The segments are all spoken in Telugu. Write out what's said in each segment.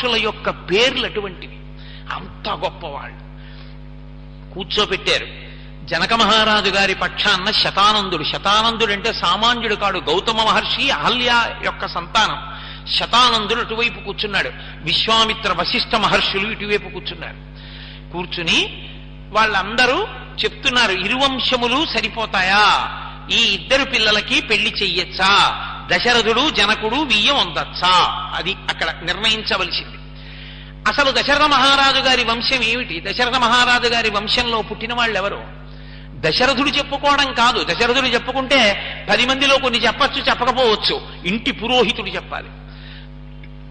మహర్షుల యొక్క పేర్లు అటువంటివి. అంత గొప్పవాళ్ళు. కూర్చోబెట్టారు జనక మహారాజు గారి పక్షాన్న శతానందుడు. శతానందుడు అంటే సామాన్యుడు కాడు. గౌతమ మహర్షి అహల్య యొక్క సంతానం. శతానందుడు అటువైపు కూర్చున్నాడు. విశ్వామిత్ర వశిష్ఠ మహర్షులు ఇటువైపు కూర్చున్నారు. కూర్చుని వాళ్ళందరూ చెప్తున్నారు ఇరువంశములు సరిపోతాయా? ఈ ఇద్దరు పిల్లలకి పెళ్ళి చెయ్యొచ్చా? దశరథుడు జనకుడు బియ్యం అందచ్చా. అది అక్కడ నిర్ణయించవలసింది. అసలు దశరథ మహారాజు గారి వంశం ఏమిటి? దశరథ మహారాజు గారి వంశంలో పుట్టిన వాళ్ళు ఎవరు దశరథుడు చెప్పుకోవడం కాదు. దశరథుడు చెప్పుకుంటే పది మందిలో కొన్ని చెప్పచ్చు చెప్పకపోవచ్చు. ఇంటి పురోహితుడు చెప్పాలి.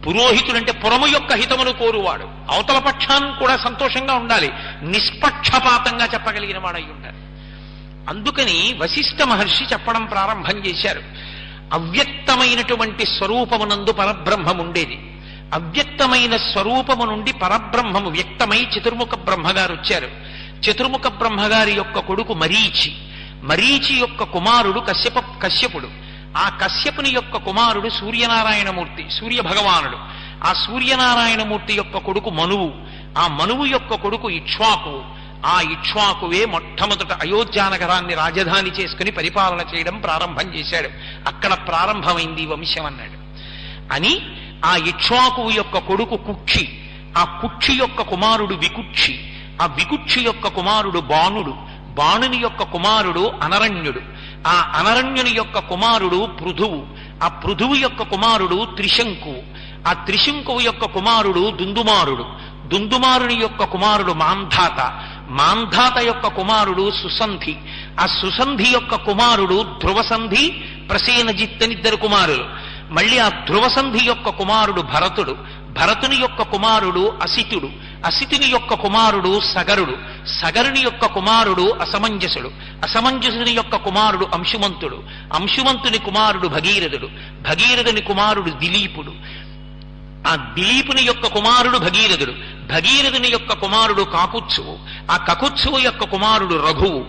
పురోహితుడు అంటే పురము యొక్క హితమును కోరువాడు. అవతల పక్షాన్ని కూడా సంతోషంగా ఉండాలి. నిష్పక్షపాతంగా చెప్పగలిగిన వాడై ఉండాలి. అందుకని వశిష్ఠ మహర్షి చెప్పడం ప్రారంభం చేశారు. అవ్యక్తమైనటువంటి స్వరూపమునందు పరబ్రహ్మముండేది. అవ్యక్తమైన స్వరూపము నుండి పరబ్రహ్మము వ్యక్తమై చతుర్ముఖ బ్రహ్మగారు వచ్చారు చతుర్ముఖ బ్రహ్మగారి యొక్క కొడుకు మరీచి. మరీచి యొక్క కుమారుడు కశ్యప కశ్యపుడు. ఆ కశ్యపుని యొక్క కుమారుడు సూర్యనారాయణమూర్తి సూర్య భగవానుడు ఆ సూర్యనారాయణమూర్తి యొక్క కొడుకు మనువు. ఆ మనువు యొక్క కొడుకు ఇక్ష్వాకు. ఆ ఇక్ష్వాకువే మొట్టమొదట అయోధ్యానగరాన్ని రాజధాని చేసుకుని పరిపాలన చేయడం ప్రారంభం చేశాడు. అక్కడ ప్రారంభమైంది వంశం అన్నాడు. అని ఆ ఇక్ష్వాకువు యొక్క కొడుకు కుక్షి ఆ కుక్షి యొక్క కుమారుడు వికుక్షి ఆ వికుక్షి యొక్క కుమారుడు బాణుడు బాణుని యొక్క కుమారుడు అనరణ్యుడు ఆ అనరణ్యుని యొక్క కుమారుడు పృథువు ఆ పృథువు యొక్క కుమారుడు త్రిశంకు ఆ త్రిశంకువు యొక్క కుమారుడు దుందుమారుడు దుందుమారుని యొక్క కుమారుడు మాంధాత మాంధాత యొక్క కుమారుడు సుసంధి. ఆ సుసంధి యొక్క కుమారుడు ధ్రువసంధి ప్రసేనజిత్ అని ఇద్దరు కుమారులు. మళ్ళీ ఆ ధ్రువసంధి యొక్క కుమారుడు భరతుడు. భరతుని యొక్క కుమారుడు అసితుడు. అసితుని యొక్క కుమారుడు సగరుడు. సగరుని యొక్క కుమారుడు అసమంజసుడు. అసమంజసుని యొక్క కుమారుడు అంశుమంతుడు. అంశుమంతుని కుమారుడు భగీరథుడు. భగీరథుని కుమారుడు దిలీపుడు. ఆ దిలీపుని యొక్క కుమారుడు భగీరథుడు. భగీరథుని యొక్క కుమారుడు కాకుత్సువు ఆ కకుత్సువు యొక్క కుమారుడు రఘువు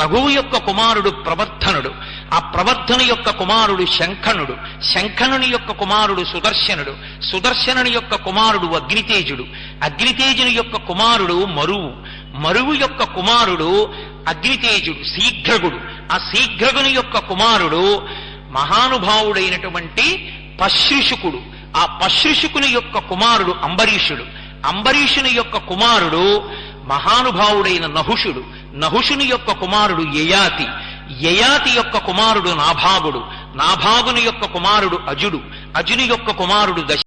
రఘువు యొక్క కుమారుడు ప్రవర్ధనుడు ఆ ప్రవర్ధను యొక్క కుమారుడు శంఖనుడు శంఖనుని యొక్క కుమారుడు సుదర్శనుడు సుదర్శనుని యొక్క కుమారుడు అగ్నితేజుడు అగ్నితేజుని యొక్క కుమారుడు మరువు మరువు యొక్క కుమారుడు అగ్నితేజుడు శీఘ్రగుడు ఆ శీఘ్రగుని యొక్క కుమారుడు మహానుభావుడైనటువంటి పశ్రుషుకుడు ఆ పశ్రుషుకుని యొక్క కుమారుడు అంబరీషుడు అంబరీషుని యొక్క కుమారుడు మహానుభావుడైన నహుషుడు. నహుషుని యొక్క కుమారుడు యయాతి. యయాతి యొక్క కుమారుడు నాభాగుడు. నాభాగుని యొక్క కుమారుడు అజుడు. అజుని యొక్క కుమారుడు దశ